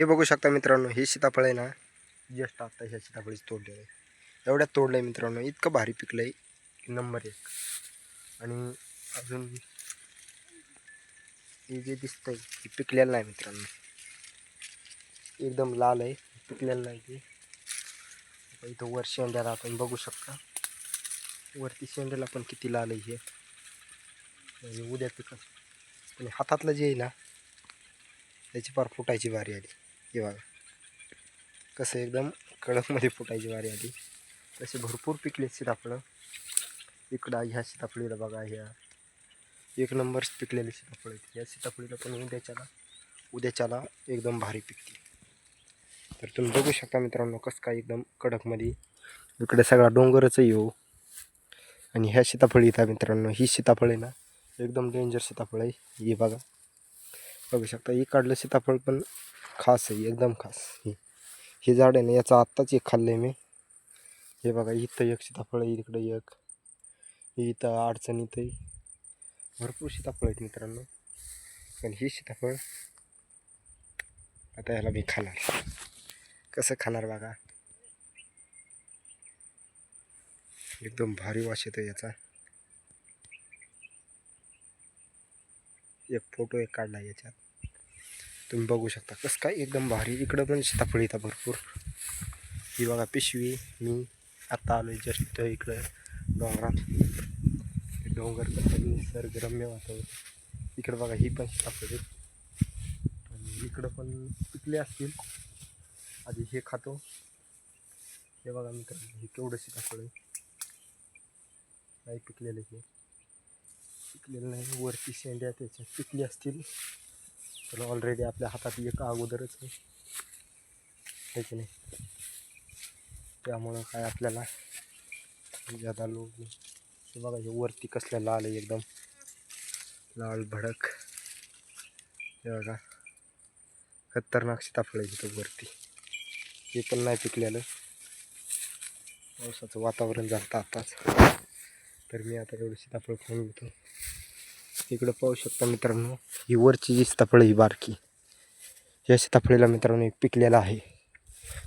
हे बघू शकता मित्रांनो, हे सीताफळ आहे ना जस्ट आता ह्या सीताफळीच तोडलेलं आहे एवढ्यात तोडलं आहे मित्रांनो, इतकं भारी पिकलं की नंबर एक. हे जे दिसतंय हे पिकलेलं नाही एकदम लाल आहे, पिकलेलं नाही वर शेंड्याला आपण बघू शकता. वरती शेंड्याला पण किती लाल हे. म्हणजे उद्या पिकत आणि हातातलं जे ना, त्याची फार बारी आली. हे बघा. कसं एकदम कडकमध्ये फुटायची वारी आली. तसे भरपूर पिकले सीताफळं इकडं ह्या सीताफळीला बघा ह्या. एक नंबर पिकलेले सीताफळ आहेत या सीताफळीला पण उद्याच्याला उद्याच्याला एकदम भारी पिकते. तर तुम्ही बघू शकता मित्रांनो कसं काय एकदम कडकमध्ये इकडे सगळा डोंगरच येऊ हो. आणि ह्या सीताफळी येतात मित्रांनो ही सीताफळ आहे ना एकदम डेंजर सीताफळ आहे. हे बघा. बघू शकता हे काढलं सीताफळ पण खास आहे एकदम खास. हे हे झाड आहे ना याचं आत्ताच एक खाल्लं आहे मी. हे बघा इथं एक सीताफळ आहे इकडं एक. इथं अडचणीत आहे. भरपूर सीताफळ आहेत मित्रांनो. पण ही सीताफळ आता ह्याला मी खाणार. कसं खाणार बघा? एकदम भारी वास येतो याचा. एक फोटो एक काढला याच्यात. तुम्ही बघू शकता. कसं काय एकदम भारी. इकडं पण सीताफळ येतात भरपूर. ही बघा पिशवी. मी आता आलो आहे जस्ट इकडं डोंगरात. डोंगर निसर्गरम्य वातावरण. इकडं बघा ही पण सीताफळ आहेत आणि इकडं पण पिकले असतील. आधी हे खातो. हे बघा मित्रांनो हे केवढं सीताफळ आहे नाही पिकलेलं हे. पिकलेलं नाही वरती शेंड्या त्याच्यात पिकली असतील. पण ऑलरेडी आपल्या हातात एक अगोदरच आहे. की नाही? त्यामुळं काय आपल्याला ज्यादा लोक बघा हे वरती कसल्या लाल आहे एकदम. लाल भडक. हे बघा. खतरनाक सीताफळ आहे तिथं वरती. हे पण नाही पिकलेलं. पावसाचं वातावरण झालं आत्ताच तर मी आता एवढं सीताफळ खाऊन घेतो. इकडं पाहू शकता मित्रांनो ही वरची जी सीताफळ ही बारकी या सीताफळीला मित्रांनो एक पिकलेला आहे.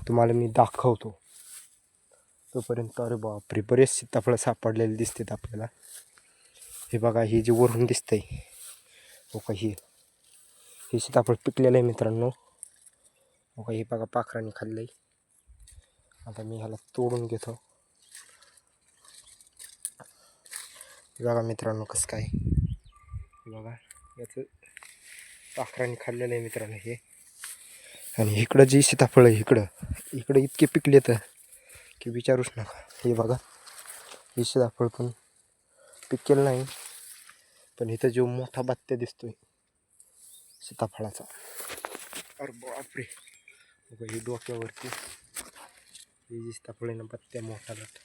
तुम्हाला मी दाखवतो. तोपर्यंत अरे बापरे बरेच सीताफळं सापडलेले दिसतात आपल्याला. हे बघा ही जी वरून दिसतंय हो का ही हे सीताफळ पिकलेलं आहे मित्रांनो. हो का हे बघा पाखराने खाल्लं आहे आता मी ह्याला तोडून घेतो. हे बघा मित्रांनो कसं काय. बघा याचं पाखराने खाल्लेलं आहे मित्रांनो हे. आणि इकडं जी सीताफळ आहे इकडं. इकडं इतके पिकले तर की विचारूच नका. हे बघा हे सीताफळ पण पिकेल नाही पण इथं जो मोठा बत्त्या दिसतोय सीताफळाचा. अरे बापरे. बघा ही डोक्यावरती ही जी सीताफळ आहे ना बत्त्या मोठा लट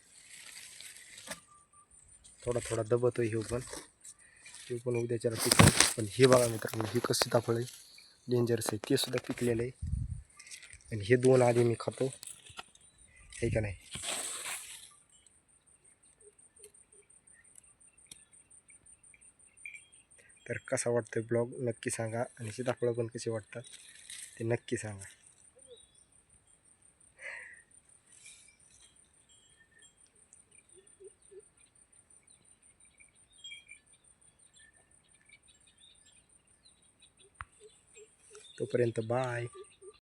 थोडा थोडा दबतोय हे पण. ते पण उद्याच्या पिकलं पण हे बघा मित्रांनो हे कसं सीताफळ आहे डेंजरस आहे. ते सुद्धा पिकलेलं आहे. आणि हे दोन आधी मी खातो. आहे का नाही? तर कसा वाटतोय ब्लॉग नक्की सांगा. आणि सीताफळं पण कसे वाटतात ते नक्की सांगा. तोपर्यंत बाय